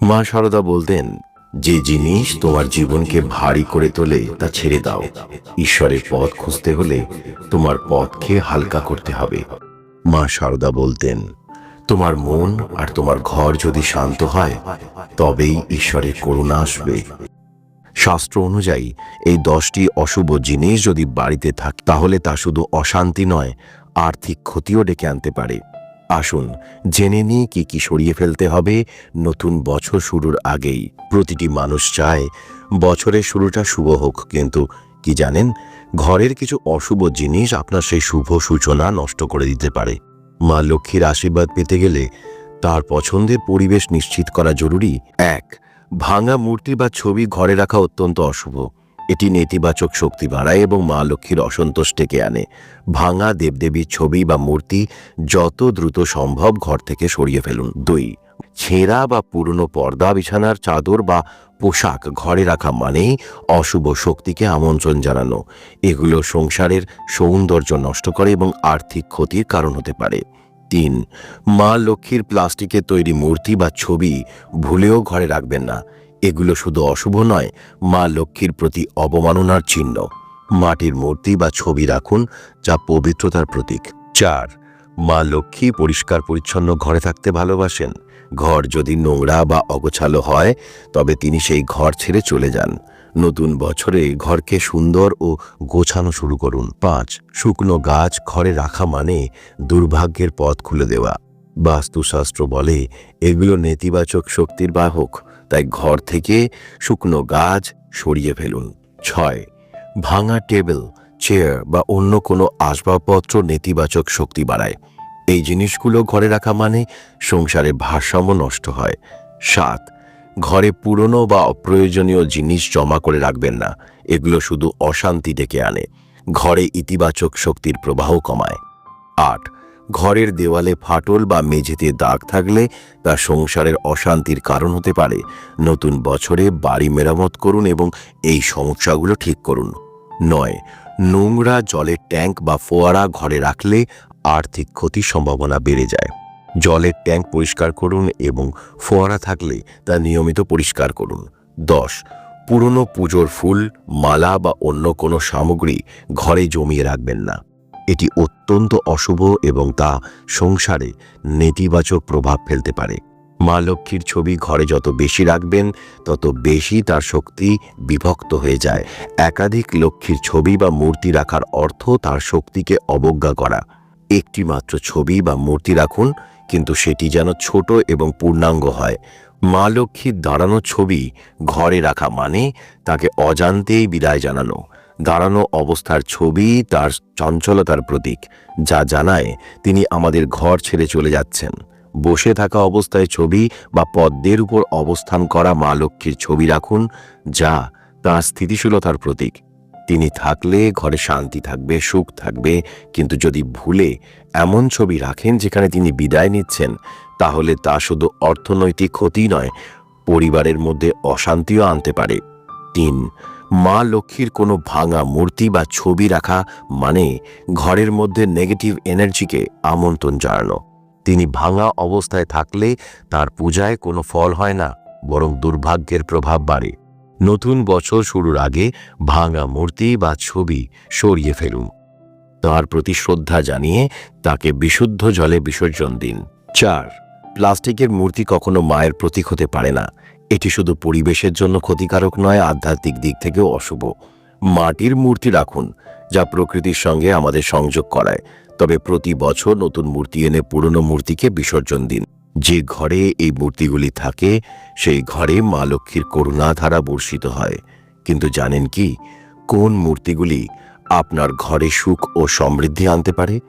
মা সারদা বলতেন, যে জিনিস তোমার জীবনকে ভারী করে তোলে, তা ছেড়ে দাও। ঈশ্বরের পথ খুঁজতে হলে তোমার পথকে হালকা করতে হবে। মা সারদা বলতেন, তোমার মন আর তোমার ঘর যদি শান্ত হয়, তবেই ঈশ্বরের করুণা আসবে। শাস্ত্র অনুযায়ী, এই দশটি অশুভ জিনিস যদি বাড়িতে থাক, তাহলে তা শুধু অশান্তি নয়, আর্থিক ক্ষতিও ডেকে আনতে পারে। আসুন, জেনে নিই কি কি সরিয়ে ফেলতে হবে। নতুন বছর শুরুর আগেই প্রতিটি মানুষ চায় বছরের শুরুটা শুভ হোক, কিন্তু কি জানেন, ঘরের কিছু অশুভ জিনিস আপনার সেই শুভ সূচনা নষ্ট করে দিতে পারে। মা লক্ষ্মীর আশীর্বাদ পেতে গেলে তার পছন্দের পরিবেশ নিশ্চিত করা জরুরি। এক, ভাঙা মূর্তি বা ছবি ঘরে রাখা অত্যন্ত অশুভ। এটি নেতিবাচক শক্তি বাড়ায় এবং মা লক্ষ্মীর অসন্তোষ ডেকে আনে। ভাঙা দেবদেবীর ছবি বা মূর্তি যত দ্রুত সম্ভব ঘর থেকে সরিয়ে ফেলুন। দুই, ছেঁড়া বা পুরনো পর্দা, বিছানার চাদর বা পোশাক ঘরে রাখা মানেই অশুভ শক্তিকে আমন্ত্রণ জানানো। এগুলো সংসারের সৌন্দর্য নষ্ট করে এবং আর্থিক ক্ষতির কারণ হতে পারে। তিন, মা লক্ষ্মীর প্লাস্টিকের তৈরি মূর্তি বা ছবি ভুলেও ঘরে রাখবেন না। এগুলো শুধু অশুভ নয়, মা লক্ষ্মীর প্রতি অবমাননার চিহ্ন। মাটির মূর্তি বা ছবি রাখুন যা পবিত্রতার প্রতীক। চার, মা লক্ষ্মী পরিষ্কার পরিচ্ছন্ন ঘরে থাকতে ভালোবাসেন। ঘর যদি নোংরা বা অগোছালো হয়, তবে তিনি সেই ঘর ছেড়ে চলে যান। নতুন বছরে ঘরকে সুন্দর ও গোছানো শুরু করুন। পাঁচ, শুকনো গাছ ঘরে রাখা মানে দুর্ভাগ্যের পথ খুলে দেওয়া। বাস্তুশাস্ত্র বলে, এগুলো নেতিবাচক শক্তির বাহক। তাই ঘর থেকে শুকনো গাছ সরিয়ে ফেলুন। ছয়, ভাঙা টেবিল, চেয়ার বা অন্য কোনো আসবাবপত্র নেতিবাচক শক্তি বাড়ায়। এই জিনিসগুলো ঘরে রাখা মানে সংসারে ভারসাম্য নষ্ট হয়। সাত, ঘরে পুরনো বা অপ্রয়োজনীয় জিনিস জমা করে রাখবেন না। এগুলো শুধু অশান্তি ডেকে আনে। ঘরে ইতিবাচক শক্তির প্রবাহ কমায়। আট ঘরের দেওয়ালে ফাটল বা মেঝেতে দাগ থাকলে তা সংসারের অশান্তির কারণ হতে পারে। নতুন বছরে বাড়ি মেরামত করুন এবং এই সমস্যাগুলো ঠিক করুন। নয়, নোংরা জলের ট্যাঙ্ক বা ফোয়ারা ঘরে রাখলে আর্থিক ক্ষতির সম্ভাবনা বেড়ে যায়। জলের ট্যাঙ্ক পরিষ্কার করুন এবং ফোয়ারা থাকলে তা নিয়মিত পরিষ্কার করুন। দশ, পুরনো পুজোর ফুল, মালা বা অন্য কোনো সামগ্রী ঘরে জমিয়ে রাখবেন না। এটি অত্যন্ত অশুভ এবং তা সংসারে নেতিবাচক প্রভাব ফেলতে পারে। মা লক্ষ্মীর ছবি ঘরে যত বেশি রাখবেন, তত বেশি তার শক্তি বিভক্ত হয়ে যায়। একাধিক লক্ষ্মীর ছবি বা মূর্তি রাখার অর্থ তার শক্তিকে অবজ্ঞা করা। একটি মাত্র ছবি বা মূর্তি রাখুন, কিন্তু সেটি যেন ছোট এবং পূর্ণাঙ্গ হয়। মা লক্ষ্মীর দাঁড়ানো ছবি ঘরে রাখা মানে তাকে অজান্তেই বিদায় জানানো। দাঁড়ানো অবস্থার ছবি তার চঞ্চলতার প্রতীক, যা জানায় তিনি আমাদের ঘর ছেড়ে চলে যাচ্ছেন। বসে থাকা অবস্থায় ছবি বা পদ্মের উপর অবস্থান করা মা লক্ষ্মীর ছবি রাখুন, যা তার স্থিতিশীলতার প্রতীক। তিনি থাকলে ঘরে শান্তি থাকবে, সুখ থাকবে, কিন্তু যদি ভুলে এমন ছবি রাখেন যেখানে তিনি বিদায় নিচ্ছেন, তাহলে তা শুধু অর্থনৈতিক ক্ষতি নয়, পরিবারের মধ্যে অশান্তিও আনতে পারে। তিন মা লক্ষ্মীর কোনো ভাঙা মূর্তি বা ছবি রাখা মানে ঘরের মধ্যে নেগেটিভ এনার্জিকে আমন্ত্রণ জানানো। তিনি ভাঙা অবস্থায় থাকলে তার পূজায় কোনো ফল হয় না, বরং দুর্ভাগ্যের প্রভাব বাড়ে। নতুন বছর শুরুর আগে ভাঙা মূর্তি বা ছবি সরিয়ে ফেলুন। তার প্রতি শ্রদ্ধা জানিয়ে তাকে বিশুদ্ধ জলে বিসর্জন দিন। চার, প্লাস্টিকের মূর্তি কখনো মায়ের প্রতীক হতে পারে না। এটি শুধু পরিবেশের জন্য ক্ষতিকারক নয়, আধ্যাত্মিক দিক থেকেও অশুভ। মাটির মূর্তি রাখুন, যা প্রকৃতির সঙ্গে আমাদের সংযোগ করায়। তবে প্রতি বছর নতুন মূর্তি এনে পুরনো মূর্তিকে বিসর্জন দিন। যে ঘরে এই মূর্তিগুলি থাকে, সেই ঘরে মা লক্ষ্মীর করুণাধারা বর্ষিত হয়। কিন্তু জানেন কি, কোন মূর্তিগুলি আপনার ঘরে সুখ ও সমৃদ্ধি আনতে পারে?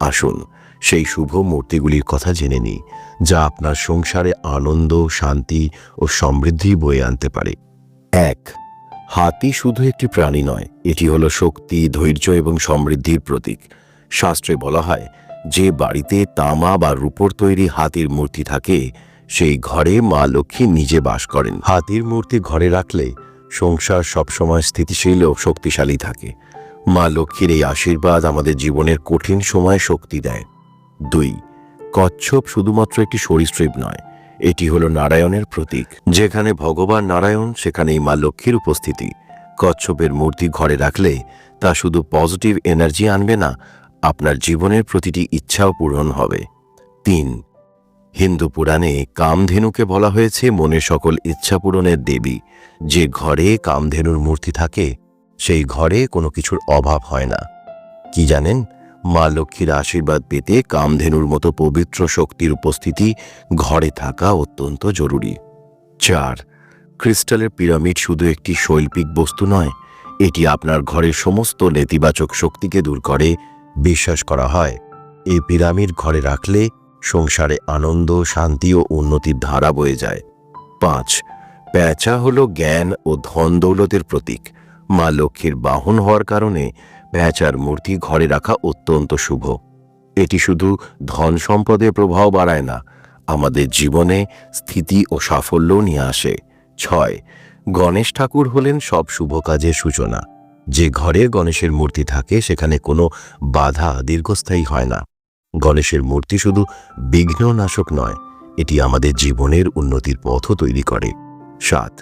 আসুন, সেই শুভ মূর্তিগুলির কথা জেনে নিই। যা আপনার সংসারে আনন্দ, শান্তি ও সমৃদ্ধি বয়ে আনতে পারে। এক, হাতি শুধু একটি প্রাণী নয়, এটি হলো শক্তি, ধৈর্য এবং সমৃদ্ধির প্রতীক। শাস্ত্রে বলা হয়, যে বাড়িতে তামা বা রূপোর তৈরি হাতির মূর্তি থাকে, সেই ঘরে মা লক্ষ্মী নিজে বাস করেন। হাতির মূর্তি ঘরে রাখলে সংসার সবসময় স্থিতিশীল ও শক্তিশালী থাকে। মা লক্ষ্মীর এই আশীর্বাদ আমাদের জীবনের কঠিন সময় শক্তি দেয়। দুই কচ্ছপ শুধুমাত্র একটি সরীসৃপ নয়, এটি হলো নারায়ণের প্রতীক। যেখানে ভগবান নারায়ণ, সেখানেই মা লক্ষ্মীর উপস্থিতি। কচ্ছপের মূর্তি ঘরে রাখলে তা শুধু পজিটিভ এনার্জি আনবে না, আপনার জীবনের প্রতিটি ইচ্ছাও পূরণ হবে। তিন, হিন্দু পুরাণে কামধেনুকে বলা হয়েছে মনের সকল ইচ্ছা পূরণের দেবী। যে ঘরে কামধেনুর মূর্তি থাকে, সেই ঘরে কোনো কিছুর অভাব হয় না। কি জানেন? মা লক্ষ্মীর আশীর্বাদ পেতে কামধেনুর মতো পবিত্র শক্তির উপস্থিতি ঘরে থাকা অত্যন্ত জরুরি। চার, ক্রিস্টালের পিরামিড শুধু একটি শৈল্পিক বস্তু নয়, এটি আপনার ঘরের সমস্ত নেতিবাচক শক্তিকে দূর করে, বিশ্বাস করা হয়। এই পিরামিড ঘরে রাখলে সংসারে আনন্দ, শান্তি ও উন্নতির ধারা বয়ে যায়। পাঁচ, প্যাঁচা হলো জ্ঞান ও ধন দৌলতের প্রতীক। মা লক্ষ্মীর বাহন হওয়ার কারণে প্যাঁচার মূর্তি ঘরে রাখা অত্যন্ত শুভ। এটি শুধু ধন সম্পদের প্রভাব বাড়ায় না, আমাদের জীবনে স্থিতি ও সাফল্যও নিয়ে আসে। ছয়, গণেশ ঠাকুর হলেন সব শুভ কাজের সূচনা। যে ঘরে গণেশের মূর্তি থাকে, সেখানে কোনো বাধা দীর্ঘস্থায়ী হয় না। গণেশের মূর্তি শুধু বিঘ্ননাশক নয়, এটি আমাদের জীবনের উন্নতির পথও তৈরি করে। সাত,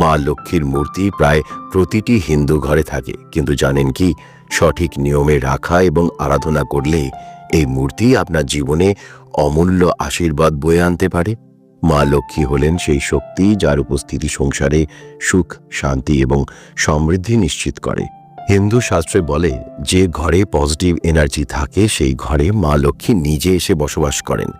মা লক্ষ্মীর মূর্তি প্রায় প্রতিটি হিন্দু ঘরে থাকে, কিন্তু জানেন কি? সঠিক নিয়মে রাখা এবং আরাধনা করলে এই মূর্তি আপনার জীবনে অমূল্য আশীর্বাদ বয়ে আনতে পারে। মা লক্ষ্মী হলেন সেই শক্তি যার উপস্থিতি সংসারে সুখ, শান্তি এবং সমৃদ্ধি নিশ্চিত করে। হিন্দু শাস্ত্রে বলে, যে ঘরে পজিটিভ এনার্জি থাকে, সেই ঘরে মা লক্ষ্মী নিজে এসে বসবাস করেন।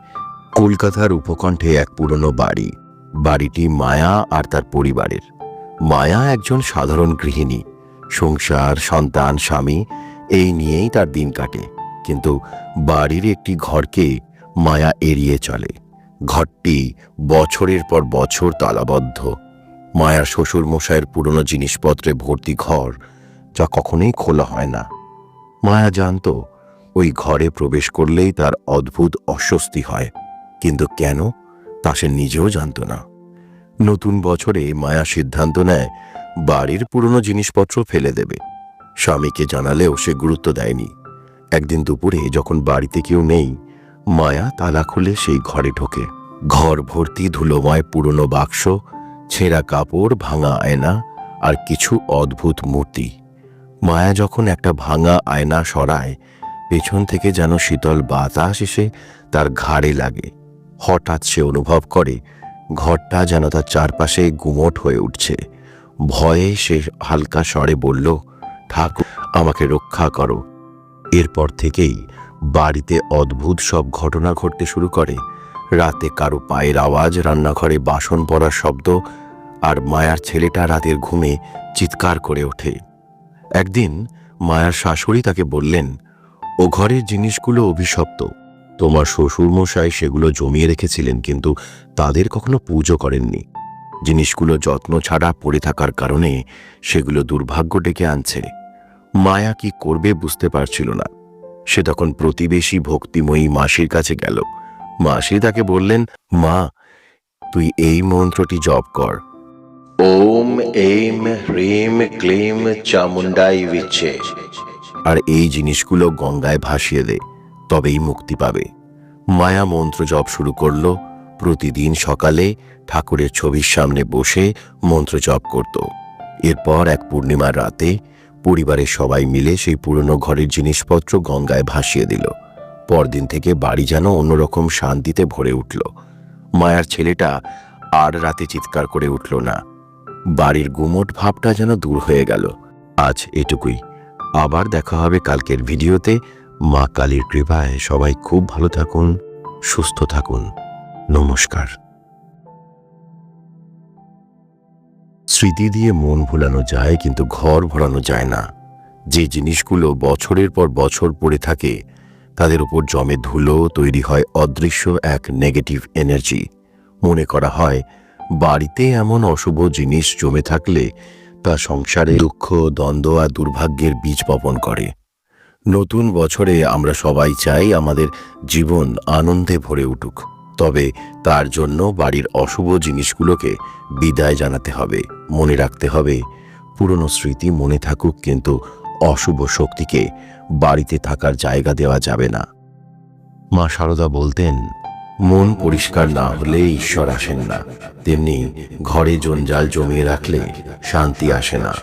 কলকাতার উপকণ্ঠে এক পুরনো বাড়ি। বাড়িটি মায়া আর তার পরিবারের। মায়া একজন সাধারণ গৃহিণী। সংসার, সন্তান, স্বামী, এই নিয়েই তার দিন কাটে। কিন্তু বাড়ির একটি ঘরকে মায়া এড়িয়ে চলে। ঘরটি বছরের পর বছর তালাবদ্ধ। মায়ার শ্বশুর মশাইয়ের পুরনো জিনিসপত্রে ভর্তি ঘর যা কখনোই খোলা হয় না। মায়া জানত, ওই ঘরে প্রবেশ করলেই তার অদ্ভুত অস্বস্তি হয়। কিন্তু কেন? তা সে নিজেও জানত না। নতুন বছরে মায়া সিদ্ধান্ত নেয় বাড়ির পুরনো জিনিসপত্র ফেলে দেবে। স্বামীকে জানালেও সে গুরুত্ব দেয়নি। একদিন দুপুরে যখন বাড়িতে কেউ নেই, মায়া তালা খুলে সেই ঘরে ঢোকে। ঘর ভর্তি ধুলোময় পুরনো বাক্স, ছেঁড়া কাপড়, ভাঙা আয়না আর কিছু অদ্ভুত মূর্তি। মায়া যখন একটা ভাঙা আয়না সরায়, পেছন থেকে যেন শীতল বাতাস এসে তার ঘাড়ে লাগে। হঠাৎ সে অনুভব করে, ঘরটা যেন তার চারপাশে গুমোট হয়ে উঠছে। ভয়ে সে হালকা স্বরে বলল, ঠাকুর, আমাকে রক্ষা করো। এরপর থেকেই বাড়িতে অদ্ভুত সব ঘটনা ঘটতে শুরু করে। রাতে কারও পায়ের আওয়াজ, রান্নাঘরে বাসন পড়ার শব্দ আর মায়ার ছেলেটা রাতের ঘুমে চিৎকার করে ওঠে। একদিন মায়ার শাশুড়ি তাকে বললেন, ও ঘরের জিনিসগুলো অভিশপ্ত। তোমার শ্বশুর মশাই সেগুলো জমিয়ে রেখেছিলেন, কিন্তু তাদের কখনো পুজো করেননি। জিনিসগুলো যত্ন ছাড়া পড়ে থাকার কারণে সেগুলো দুর্ভাগ্য ডেকে আনছে। মায়া কি করবে বুঝতে পারছিল না। সে তখন প্রতিবেশী ভক্তিময়ী মাসির কাছে গেল। মাসি তাকে বললেন মা তুই এই মন্ত্রটি জপ কর। ওম এইম হ্রিম ক্লিম চামুন্ডাই বিচ্ছে আর এই জিনিসগুলো গঙ্গায় ভাসিয়ে দে তবেই মুক্তি পাবে। মায়া মন্ত্র জপ শুরু করল। প্রতিদিন সকালে ঠাকুরের ছবির সামনে বসে মন্ত্র জপ করত। এরপর এক পূর্ণিমার রাতে পরিবারের সবাই মিলে সেই পুরনো ঘরের জিনিসপত্র গঙ্গায় ভাসিয়ে দিল। পরদিন থেকে বাড়ি যেন অন্যরকম শান্তিতে ভরে উঠল। মায়ার ছেলেটা আর রাতে চিৎকার করে উঠল না। বাড়ির গুমোট ভাবটা যেন দূর হয়ে গেল। আজ এটুকুই। আবার দেখা হবে কালকের ভিডিওতে। মা কালীর কৃপায় সবাই খুব ভালো থাকুন, সুস্থ থাকুন। নমস্কার। স্মৃতি দিয়ে মন ভুলানো যায় কিন্তু ঘর ভরানো যায় না। যে জিনিসগুলো বছরের পর বছর পড়ে থাকে, তাদের উপর জমে ধুলো তৈরি হয় অদৃশ্য এক নেগেটিভ এনার্জি মনে করা হয়, বাড়িতে এমন অশুভ জিনিস জমে থাকলে তা সংসারে দুঃখ, দ্বন্দ্ব আর দুর্ভাগ্যের বীজ বপন করে। নতুন বছরে আমরা সবাই চাই আমাদের জীবন আনন্দে ভরে উঠুক। তবে তার জন্য বাড়ির অশুভ জিনিসগুলোকে বিদায় জানাতে হবে, মনে রাখতে হবে। পুরনো স্মৃতি মনে থাকুক কিন্তু অশুভ শক্তিকে বাড়িতে থাকার জায়গা দেওয়া যাবে না। মা সারদা বলতেন, মন পরিষ্কার না হলে ঈশ্বর আসেন না। তেমনি ঘরে জঞ্জাল জমিয়ে রাখলে শান্তি আসে না।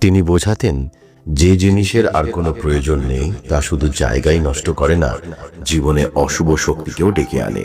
তিনি বোঝাতেন যে জিনিসের আর কোনো প্রয়োজন নেই, তা শুধু জায়গাই নষ্ট করে না, জীবনে অশুভ শক্তিকেও ডেকে আনে।